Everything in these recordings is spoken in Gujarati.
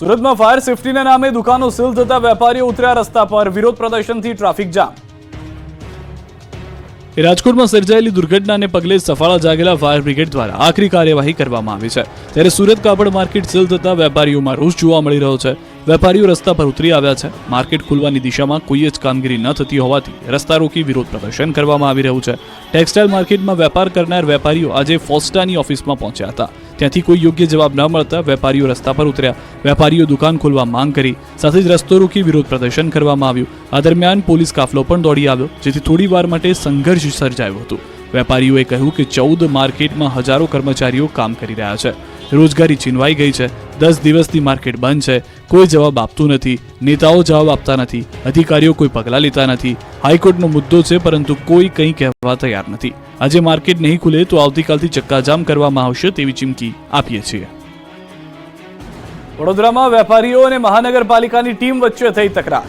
સુરતમાં ફાયર સેફટીના નામે દુકાનો સીલ થતા વેપારીઓ ઉતર્યા રસ્તા પર. વિરોધ પ્રદર્શનથી ટ્રાફિક જામ. રાજકોટમાં સર્જાયેલી દુર્ઘટનાને પગલે સફાળા જાગેલા ફાયર બ્રિગેડ દ્વારા આખરી કાર્યવાહી કરવામાં આવી છે. ત્યારે સુરત કાપડ માર્કેટ સીલ થતા વેપારીઓમાં રોષ જોવા મળી રહ્યો છે. વેપારીઓ રસ્તા પર ઉતરી આવ્યા છે. માર્કેટ ખુલવાની દિશામાં કોઈ જ કામગીરી ન થતી હોવાથી રસ્તા રોકી વિરોધ પ્રદર્શન કરવામાં આવી રહ્યું છે. ટેક્સટાઇલ માર્કેટમાં વેપાર કરનાર વેપારીઓ આજે ફોસ્ટાની ઓફિસમાં પહોંચ્યા હતા. ત્યાંથી કોઈ યોગ્ય જવાબ ન મળતા વેપારીઓ રસ્તા પર ઉતર્યા. વેપારીઓ દુકાન ખોલવા માંગ કરી. સાથે જ રસ્તો રોકી વિરોધ પ્રદર્શન કરવામાં આવ્યું. આ દરમિયાન પોલીસ કાફલો પણ દોડી આવ્યો, જેથી થોડી વાર માટે સંઘર્ષ સર્જાયો હતો. વેપારીઓએ કહ્યું કે ચૌદ માર્કેટમાં હજારો કર્મચારીઓ કામ કરી રહ્યા છે. રોજગારી છીનવાઈ ગઈ છે. દસ દિવસથી માર્કેટ બંધ છે. કોઈ જવાબ આપતું નથી. નેતાઓ જવાબ આપતા નથી. અધિકારીઓ કોઈ પગલાં લેતા નથી. હાઈકોર્ટનો મુદ્દો છે, પરંતુ કોઈ કંઈ કહેવા તૈયાર નથી. આજે માર્કેટ નહીં ખુલે તો આવતીકાલથી ચક્કાજામ કરવામાં આવશે તેવી ચીમકી આપીએ છીએ. વડોદરામાં વેપારીઓ અને મહાનગરપાલિકાની ટીમ વચ્ચે થઈ તકરાર.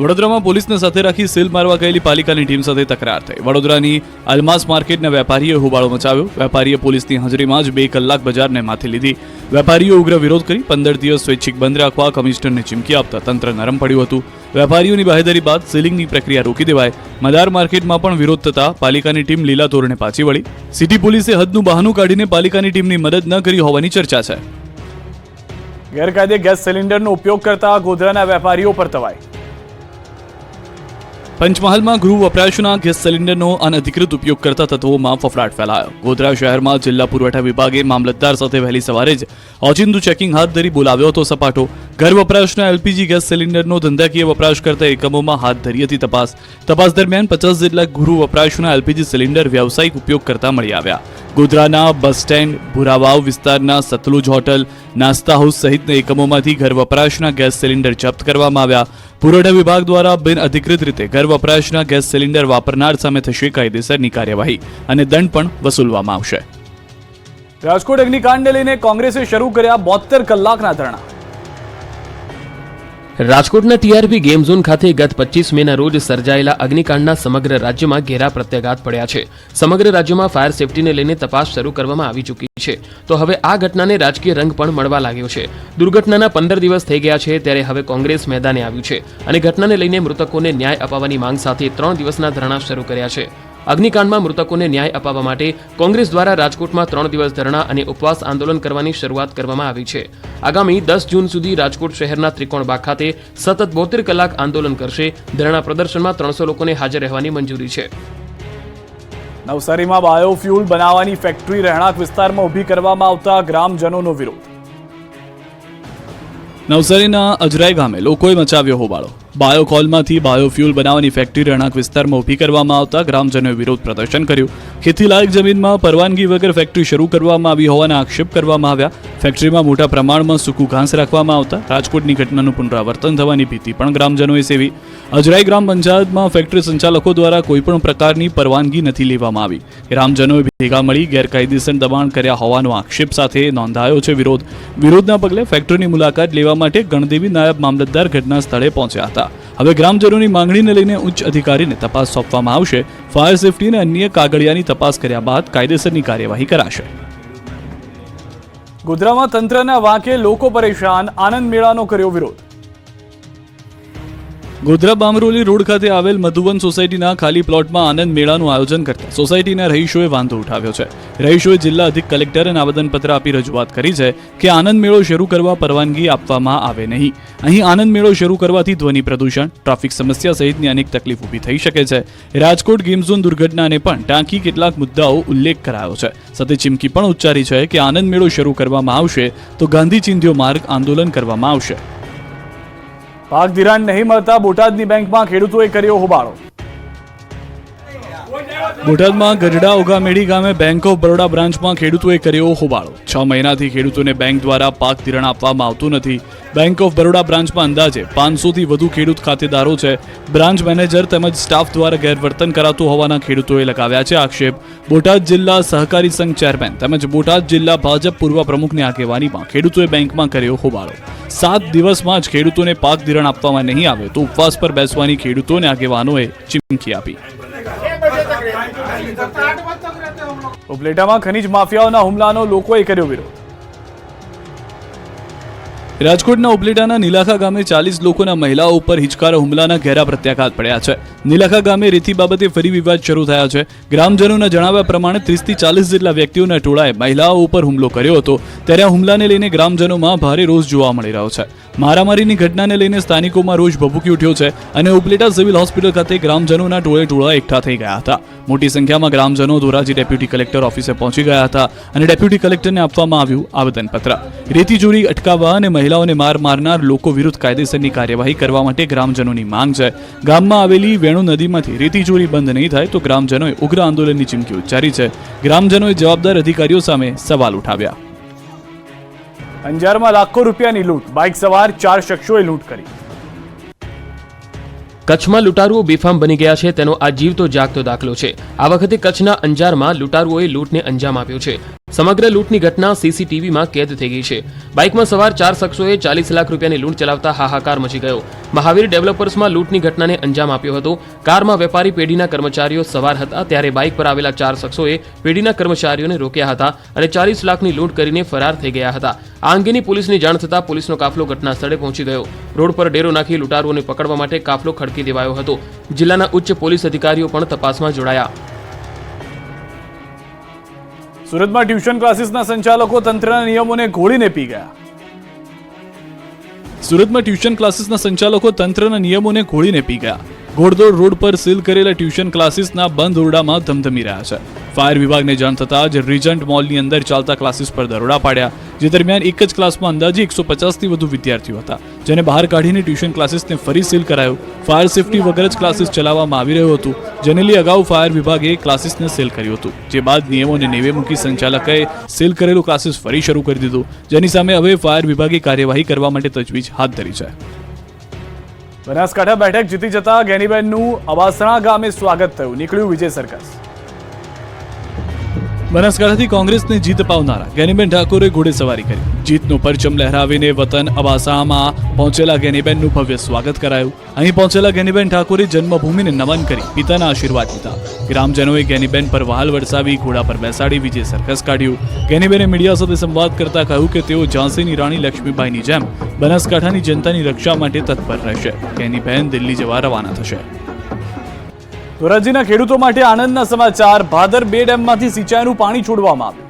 વડોદરામાં પોલીસને સાથે રાખી સીલ મારવા ગયેલી પાલિકાની ટીમ સાથે તકરાર થઈ. વડોદરાની અલમાસ માર્કેટના વેપારીએ હોબાળો મચાવ્યો. વેપારીએ પોલીસની હાજરીમાં જ બે કલાક બજારને માથે લીધી. વેપારીઓ ઉગ્ર વિરોધ કરી પંદર દિવસ સ્વૈચ્છિક બંધ રાખવા કમિશનરને ચીમકી આપતા તંત્ર નરમ પડ્યું હતું. વેપારીઓની બાહેધરી બાદ સીલિંગની પ્રક્રિયા રોકી દેવાય. મદાર માર્કેટમાં પણ વિરોધ થતા પાલિકાની ટીમ લીલા ધોરણે પાછી વળી. સિટી પોલીસે હદનું બહાનું કાઢીને પાલિકાની ટીમની મદદ ન કરી હોવાની ચર્ચા છે. ગેરકાયદે ગેસ સિલિન્ડરનો ઉપયોગ કરતા ગોધરાના વેપારીઓ પર તવાઈ પંચમહાલમાં ગૃહ વપરાશના ગેસ સિલિન્ડરનો અનધિકૃત ઉપયોગ કરતા તત્વોમાં ફફડાટ ફેલાયો. ગોધરા શહેરમાં જિલ્લા પુરવઠા વિભાગે મામલતદાર સાથે વહેલી સવારે જ ઓચિંતું ચેકિંગ હાથ ધરી બોલાવ્યો હતો સપાટો. ઘર વપરાશના એલપીજી ગેસ સિલિન્ડરનો ધંધાકીય વપરાશ કરતા એકમોમાં હાથ ધરી હતી તપાસ. તપાસ દરમિયાન પચાસ જેટલા ગૃહ વપરાશના એલપીજી સિલિન્ડર વ્યાવસાયિક ઉપયોગ કરતા મળી આવ્યા. ગોધરાના બસ સ્ટેન્ડ, ભુરાવાવ વિસ્તારના સતલુજ હોટલ, નાસ્તા હાઉસ સહિતના એકમોમાંથી ઘર વપરાશના ગેસ સિલિન્ડર જપ્ત કરવામાં આવ્યા. પુરવઠા વિભાગ દ્વારા બિન અધિકૃત રીતે ઘર વપરાશના ગેસ સિલિન્ડર વાપરનાર સામે થશે કાયદેસરની કાર્યવાહી અને દંડ પણ વસૂલવામાં આવશે. રાજકોટ અગ્નિકાંડને લઈને કોંગ્રેસે શરૂ કર્યા બોતેર કલાકના ધરણા. રાજકોટના ટીઆરપી ગેમ ઝોન ખાતે ગત પચીસ મેના રોજ સર્જાયેલા અગ્નિકાંડના સમગ્ર રાજ્યમાં ઘેરા પ્રત્યાઘાત પડ્યા છે. સમગ્ર રાજ્યમાં ફાયર સેફટીને લઈને તપાસ શરૂ કરવામાં આવી ચૂકી છે. તો હવે આ ઘટનાને રાજકીય રંગ પણ મળવા લાગ્યો છે. દુર્ઘટનાના પંદર દિવસ થઈ ગયા છે ત્યારે હવે કોંગ્રેસ મેદાને આવ્યું છે અને ઘટનાને લઈને મૃતકોને ન્યાય અપાવવાની માંગ સાથે ત્રણ દિવસના ધરણા શરૂ કર્યા છે. અગ્નિકાંડમાં મૃતકોને ન્યાય અપાવવા માટે કોંગ્રેસ દ્વારા રાજકોટમાં ત્રણ દિવસ ધરણા અને ઉપવાસ આંદોલન કરવાની શરૂઆત કરવામાં આવી છે. આગામી દસ જૂન સુધી રાજકોટ શહેરના ત્રિકોણબાગ ખાતે સતત બોતેર કલાક આંદોલન કરશે. ધરણા પ્રદર્શનમાં ત્રણસો લોકોને હાજર રહેવાની મંજૂરી છે. નવસારીમાં બાયોફ્યુલ બનાવવાની ફેક્ટરી રહેણાંક વિસ્તારમાં ઊભી કરવામાં આવતા ગ્રામજનોનો વિરોધ. નવસારીના અજરાઈ ગામે લોકોએ મચાવ્યો હોબાળો. બાયોકોલમાંથી બાયોફ્યુલ બનાવવાની ફેક્ટરી રહેણાંક વિસ્તારમાં ઊભી કરવામાં આવતા ગ્રામજનોએ વિરોધ પ્રદર્શન કર્યું. ખેતીલાયક જમીનમાં પરવાનગી વગર ફેક્ટરી શરૂ કરવામાં આવી હોવાના આક્ષેપ કરવામાં આવ્યા. ફેક્ટરીમાં મોટા પ્રમાણમાં સૂકું ઘાસ રાખવામાં આવતા રાજકોટની ઘટનાનું પુનરાવર્તન થવાની ભીતિ પણ ગ્રામજનોએ સેવી. અજરાઈ ગ્રામ પંચાયતમાં ફેક્ટરી સંચાલકો દ્વારા કોઈપણ પ્રકારની પરવાનગી નથી લેવામાં આવી. ગ્રામજનોએ ભેગા મળી ગેરકાયદેસર દબાણ કર્યા હોવાનો આક્ષેપ સાથે નોંધાયો છે વિરોધ. વિરોધના પગલે ફેક્ટરીની મુલાકાત લેવા માટે ગણદેવી નાયબ મામલતદાર ઘટના સ્થળે પહોંચ્યા હતા. હવે ગ્રામજનોની માંગણીને લઈને ઉચ્ચ અધિકારીને તપાસ સોંપવામાં આવશે. ફાયર સેફટી અને અન્ય કાગળિયાની તપાસ કર્યા બાદ કાયદેસરની કાર્યવાહી કરાશે. ગોધરામાં તંત્રના વાંકે લોકો પરેશાન. આનંદ મેળાનો કર્યો વિરોધ. ગોધરા બામરોલી રોડ ખાતે આવેલ મધુવન સોસાયટીના ખાલી પ્લોટમાં આનંદ મેળાનું આયોજન કરતા સોસાયટીના રહીશોએ વાંધો ઉઠાવ્યો છે. રહીશોએ જિલ્લા અધિક કલેક્ટરને આવેદનપત્ર આપી રજૂઆત કરી છે કે આનંદ મેળો શરૂ કરવા પરવાનગી આપવામાં આવે નહીં. અહીં આનંદ મેળો શરૂ કરવાથી ધ્વનિ પ્રદૂષણ, ટ્રાફિક સમસ્યા સહિતની અનેક તકલીફ ઊભી થઈ શકે છે. રાજકોટ ગેમ ઝોન દુર્ઘટનાને પણ ટાંકી કેટલાક મુદ્દાઓ ઉલ્લેખ કરાયો છે. સાથે ચીમકી પણ ઉચ્ચારી છે કે આનંદ મેળો શરૂ કરવામાં આવશે તો ગાંધી ચિંધ્યો માર્ગ આંદોલન કરવામાં આવશે. પાક ધિરાણ નહીં મળતા બોટાદની બેંકમાં ખેડૂતોએ કર્યો હોબાળો. બોટાદમાં ગઢડા ઓગામેડી ગામે બેંક ઓફ બરોડા બ્રાન્ચમાં ખેડૂતોએ કર્યો હોબાળો. છ મહિનાથી ખેડૂતોને બેંક દ્વારા પાક ધિરાણ આપવામાં આવતું નથી. બેંક ઓફ બરોડા બ્રાન્ચમાં અંદાજે પાંચસોથી વધુ ખેડૂત ખાતેદારો છે. બ્રાન્ચ મેનેજર તેમજ સ્ટાફ દ્વારા ગેરવર્તન કરાતું હોવાના ખેડૂતોએ લગાવ્યા છે આક્ષેપ. બોટાદ જિલ્લા સહકારી સંઘ ચેરમેન તેમજ બોટાદ જિલ્લા ભાજપ પૂર્વ પ્રમુખની આગેવાનીમાં ખેડૂતોએ બેંકમાં કર્યો હોબાળો. સાત દિવસમાં જ ખેડૂતોને પાક ધિરાણ આપવામાં નહીં આવે તો ઉપવાસ પર બેસવાની ખેડૂતોને આગેવાનોએ ચીમકી આપી. ઉપલેટામાં ખનીજ માફિયાઓના હુમલાનો લોકોએ કર્યો વિરોધ. રાજકોટના ઉપલેટાના નીલાખા ગામે ચાલીસ લોકોના મહિલાઓ ઉપર હિચકારો હુમલાના ઘેરા પ્રત્યાઘાત પડ્યા છે. નીલાખા ગામે રેતી બાબતે ફરી વિવાદ શરૂ થયા છે. ગ્રામજનોના જણાવ્યા પ્રમાણે ત્રીસથી ચાલીસ જેટલા વ્યક્તિઓના ટોળાએ મહિલાઓ ઉપર હુમલો કર્યો હતો. ત્યારે આ હુમલાને લઈને ગ્રામજનોમાં ભારે રોષ જોવા મળી રહ્યો છે. મારામારીની ઘટનાને લઈને સ્થાનિકોમાં રોષ ભભૂકી ઉઠ્યો છે અને ઉપલેટા સિવિલ હોસ્પિટલ ખાતે ગ્રામજનોના ટોળે ટોળા એકઠા થઈ ગયા હતા. મોટી સંખ્યામાં ગ્રામજનો ધોરાજી ડેપ્યુટી કલેક્ટર ઓફિસે પહોંચી ગયા હતા અને ડેપ્યુટી કલેક્ટરને આપવામાં આવ્યું આવેદનપત્ર. રેતી ચોરી અટકાવવા અને મહિલાઓને માર મારનાર લોકો વિરુદ્ધ કાયદેસરની કાર્યવાહી કરવા માટે ગ્રામજનોની માંગ છે. ગામમાં આવેલી વેણુ નદીમાંથી રેતી ચોરી બંધ નહીં થાય તો ગ્રામજનોએ ઉગ્ર આંદોલનની ચીમકી ઉચ્ચારી છે. ગ્રામજનોએ જવાબદાર અધિકારીઓ સામે સવાલ ઉઠાવ્યા. અંજારમાં લાખો રૂપિયાની લૂંટ. બાઇક સવાર ચાર શખ્સોએ લૂંટ કરી. કચ્છમાં લૂંટારુઓ બેફામ બની ગયા છે તેનો આ જીવતો જાગતો દાખલો છે. આ વખતે કચ્છના અંજારમાં લૂંટારુઓએ લૂંટને અંજામ આપ્યો છે. સમગ્ર લૂંટની ઘટના સીસીટીવીમાં કેદ થઈ ગઈ છે. બાઇકમાં સવાર ચાર શખ્સોએ ચાલીસ લાખ રૂપિયાની લૂંટ ચલાવતા હાહાકાર મચી ગયો. મહાવીર ડેવલપર્સમાં લૂંટની ઘટનાને અંજામ આપ્યો હતો. કારમાં વેપારી પેઢીના કર્મચારીઓ સવાર હતા ત્યારે બાઇક પર આવેલા ચાર શખ્સોએ પેઢીના કર્મચારીઓને રોક્યા હતા અને ચાલીસ લાખની લૂંટ કરીને ફરાર થઈ ગયા હતા. આ અંગેની પોલીસની જાણ થતાં પોલીસનો કાફલો ઘટના સ્થળે પહોંચી ગયો. રોડ પર ડેરો નાખી લૂંટારુઓને પકડવા માટે કાફલો ખડકી દેવાયો હતો. જિલ્લાના ઉચ્ચ પોલીસ અધિકારીઓ પણ તપાસમાં જોડાયા. સુરતમાં ટ્યુશન ક્લાસીસના સંચાલકો તંત્રના નિયમોને ઘોળીને પી ગયા. સુરતમાં ટ્યુશન ક્લાસીસના સંચાલકો તંત્રના નિયમોને ઘોળીને પી ગયા. ઘોડદોડ રોડ પર સીલ કરેલા ટ્યુશન ક્લાસીસના બંધ ઓરડામાં ધમધમી રહ્યા છે. ફાયર વિભાગને જાણ થતાં જ રીજન્ટ મોલની અંદર ચાલતા ક્લાસીસ પર દરોડા પાડ્યા, જે દરમિયાન એક જ ક્લાસમાં અંદાજે એકસો પચાસથી વધુ વિદ્યાર્થીઓ હતા. જેને બહાર કાઢીને ટ્યુશન ક્લાસીસને ફરી સીલ કરાયો. ફાયર સેફટી વગર જ ક્લાસીસ ચલાવવામાં આવી રહ્યું હતું. જેને લઈ અગાઉ ફાયર વિભાગે ક્લાસીસને સીલ કર્યું હતું. જે બાદ નિયમોને નેવે મૂકી સંચાલકે સીલ કરેલું ક્લાસીસ ફરી શરૂ કરી દીધું. જેની સામે હવે ફાયર વિભાગે કાર્યવાહી કરવા માટે તજવીજ હાથ ધરી છે. બનાસકાંઠા બેઠક જીતી જતા ગેનીબેનનું અવાસણા ગામે સ્વાગત થયું. નીકળ્યું વિજય સરઘસ. બનાસકાંઠાથી કોંગ્રેસને જીત અપાવનારા ગેનીબેન ઠાકોરે ઘોડેસવારી કરી. જીતનું પરચમ લહેરાવીને વતન અબાસામાં પહોંચેલા ગેનીબેનનું ભવ્ય સ્વાગત કરાયું. અહીં પહોંચેલા ગેનીબેન ઠાકોરે જન્મભૂમિને નમન કરી, પિતાના આશીર્વાદ લીધા. ગ્રામજનોએ ગેનીબેન પર વહાલ વરસાવી, ઘોડા પર બેસાડી, વિજય સરઘસ કાઢ્યું. ગેનીબેને મીડિયા સાથે સંવાદ કરતા કહ્યું કે તેઓ ઝાંસીની રાણી લક્ષ્મીબાઈની જેમ બનાસકાંઠાની જનતાની રક્ષા માટે તત્પર રહેશે. ગેનીબેન દિલ્હી જવા રવાના થશે. ધોરાજીના ખેડૂતો માટે આનંદના સમાચાર. ભાદર બે ડેમમાંથી સિંચાઈનું પાણી છોડવામાં આવ્યું.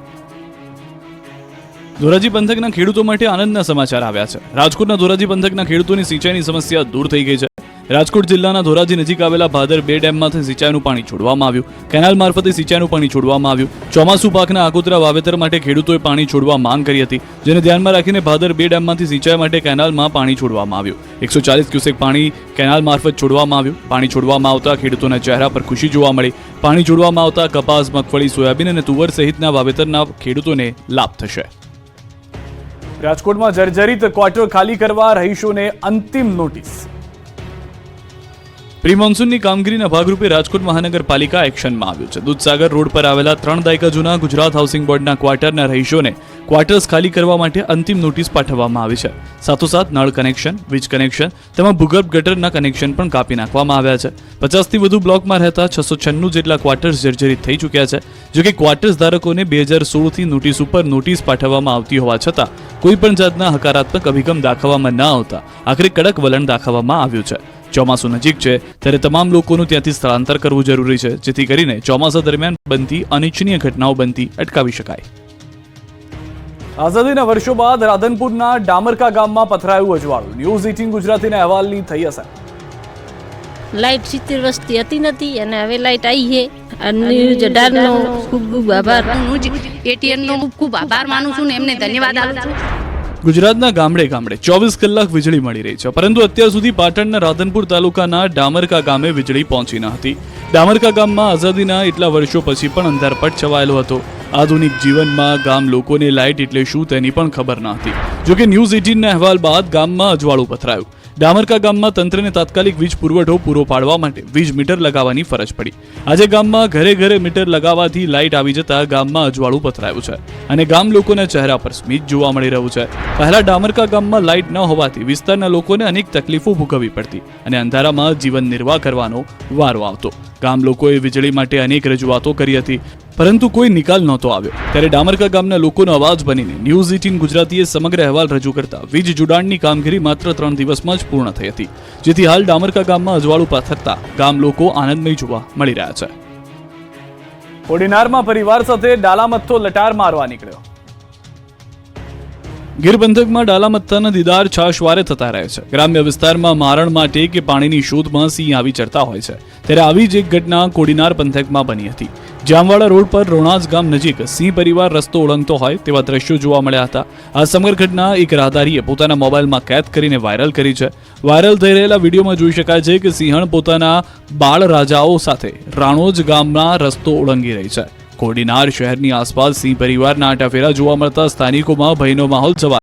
ધોરાજી પંથકના ખેડૂતો માટે આનંદના સમાચાર આવ્યા છે. રાજકોટના ધોરાજી પંથકના ખેડૂતોની સિંચાઈની સમસ્યા દૂર થઈ ગઈ છે. રાજકોટ જિલ્લાના ધોરાજી નજીક આવેલા ભાદર બે ડેમમાંથી સિંચાઈનું પાણી છોડવામાં આવ્યું. કેનાલ મારફતે સિંચાઈનું પાણી છોડવામાં આવ્યું. ચોમાસુ પાકના આગોતરા વાવેતર માટે ખેડૂતોએ પાણી છોડવા માંગ કરી હતી, જેને ધ્યાનમાં રાખીને ભાદર બે ડેમમાંથી સિંચાઈ માટે કેનાલમાં પાણી છોડવામાં આવ્યું. એકસો ચાલીસ ક્યુસેક પાણી કેનાલ મારફત છોડવામાં આવ્યું. પાણી છોડવામાં આવતા ખેડૂતોના ચહેરા પર ખુશી જોવા મળી. પાણી છોડવામાં આવતા કપાસ, મગફળી, સોયાબીન અને તુવર સહિતના વાવેતરના ખેડૂતોને લાભ થશે. રાજકોટમાં જર્જરિત ક્વાર્ટર ખાલી કરવા રહીશોને અંતિમ નોટિસ. પ્રી મોન્સૂનની કામગીરીના ભાગરૂપે રાજકોટ મહાનગરપાલિકા એક્શનમાં આવ્યું છે. દૂધસાગર રોડ પર આવેલા ત્રણ દાયકા જૂના ગુજરાત હાઉસિંગ બોર્ડના ક્વાર્ટરના રહીશોને ક્વાર્ટર્સ ખાલી કરવા માટે અંતિમ નોટિસ પાઠવવામાં આવી છે. સાથોસાથ નળ કનેક્શન, વીજ કનેક્શન તેમાં ભૂગર્ભ ગટરના કનેક્શન પણ કાપી નાખવામાં આવ્યા છે. પચાસથી વધુ બ્લોકમાં રહેતા છસો છન્નું જેટલા ક્વાર્ટર્સ જર્જરિત થઈ ચૂક્યા છે, જો કે ક્વાર્ટર્સ ધારકોને બે હજાર સોળથી નોટિસ ઉપર નોટિસ પાઠવવામાં આવતી હોવા છતાં કોઈપણ જાતના હકારાત્મક અભિગમ દાખવવામાં ન આવતા. આખરે કડક વલણ દાખવવામાં આવ્યું છે. ચોમાસું નજીક છે ત્યારે તમામ લોકોનું ત્યાંથી સ્થળાંતર કરવું જરૂરી છે જેથી કરીને ચોમાસા દરમિયાન બનતી અનિચ્છનીય ઘટનાઓ બનતી અટકાવી શકાય. આઝાદીના વર્ષો બાદ રાધનપુરના ડામરકા ગામમાં પથરાયું અજવાળું. ન્યૂઝ એટીન ગુજરાતીના અહેવાલની થઈ અસર. લાઇટ સિત્તેર વર્ષથી હતી નથી અને હવે લાઇટ આવી છે. અને ન્યૂઝ અઢારનો ખૂબ ખૂબ આભાર. હું જ એટીએમ ખૂબ ખૂબ આભાર માનું છું ને એમને ધન્યવાદ આપું છું. ગુજરાતના ગામડે ગામડે ચોવીસ કલાક વીજળી મળી રહી છે. પરંતુ અત્યાર સુધી પાટણના રાધનપુર તાલુકાના ડામરકા ગામે વીજળી પહોંચી ન હતી. ડામરકા ગામમાં આઝાદીના એટલા વર્ષો પછી પણ અંધારપટ છવાયેલો હતો. આધુનિક જીવનમાં ગામ લોકોને લાઇટ એટલે શું તેની પણ ખબર ન હતી. જોકે ન્યૂઝ એટીનના અહેવાલ બાદ ગામમાં અજવાળું પથરાયું. ડામરકા ગામમાં તંત્રને તાત્કાલિક વીજ પુરવઠો પૂરો પાડવા માટે વીજ મીટર લગાવવાની ફરજ પડી. આજે ગામમાં ઘરે ઘરે મીટર લગાવવાથી લાઇટ આવી જતા ગામમાં અજવાળું પથરાયું છે અને ગામ લોકોના ચહેરા પર સ્મિત જોવા મળી રહ્યું છે. પહેલા ડામરકા ગામમાં લાઇટ ન હોવાથી વિસ્તારના લોકોને અનેક તકલીફો ભોગવવી પડતી અને અંધારામાં જીવન નિર્વાહ કરવાનો વારો આવતો. ગામ લોકોએ વીજળી માટે અનેક રજૂઆતો કરી હતી. પરંતુ કોઈ નિકાલ નહોતો આવ્યો. ત્યારે ડામરકા ગામના લોકોનો અવાજ બનીને ન્યૂઝ એટીન ગુજરાતીએ સમગ્ર અહેવાલ રજૂ કરતા વીજ જોડાણની કામગીરી માત્ર ત્રણ દિવસમાં જ પૂર્ણ થઈ હતી. જેથી હાલ ડામરકા ગામમાં અજવાળું પાથરતા ગામ લોકો આનંદમય જોવા મળી રહ્યા છે. ઓડિનારમાં પરિવાર સાથે ડાલામથ્થો લટાર મારવા નીકળ્યો. ગીર પંથકમાં ડાલામત્તાના દીદાર છાશવારે થતા રહે છે. ગ્રામ્ય વિસ્તારમાં મારણ માટે કે પાણીની શોધમાં સિંહ આવી ચડતા હોય છે. ત્યારે આવી જ એક ઘટના કોડીનાર પંથકમાં બની હતી. જામવાડા રોડ પર રોણાજ ગામ નજીક સિંહ પરિવાર રસ્તો ઓળંગતો હોય તેવા દ્રશ્યો જોવા મળ્યા હતા. આ સમગ્ર ઘટના એક રાહદારીએ પોતાના મોબાઈલમાં કેદ કરીને વાયરલ કરી છે. વાયરલ થઈ રહેલા વિડીયોમાં જોઈ શકાય છે કે સિંહણ પોતાના બાળ રાજાઓ સાથે રાણોજ ગામના રસ્તો ઓળંગી રહી છે. કોડીનાર શહેરની આસપાસ સિંહ પરિવારના આટાફેરા જોવા મળતા સ્થાનિકોમાં ભયનો માહોલ છવાયો.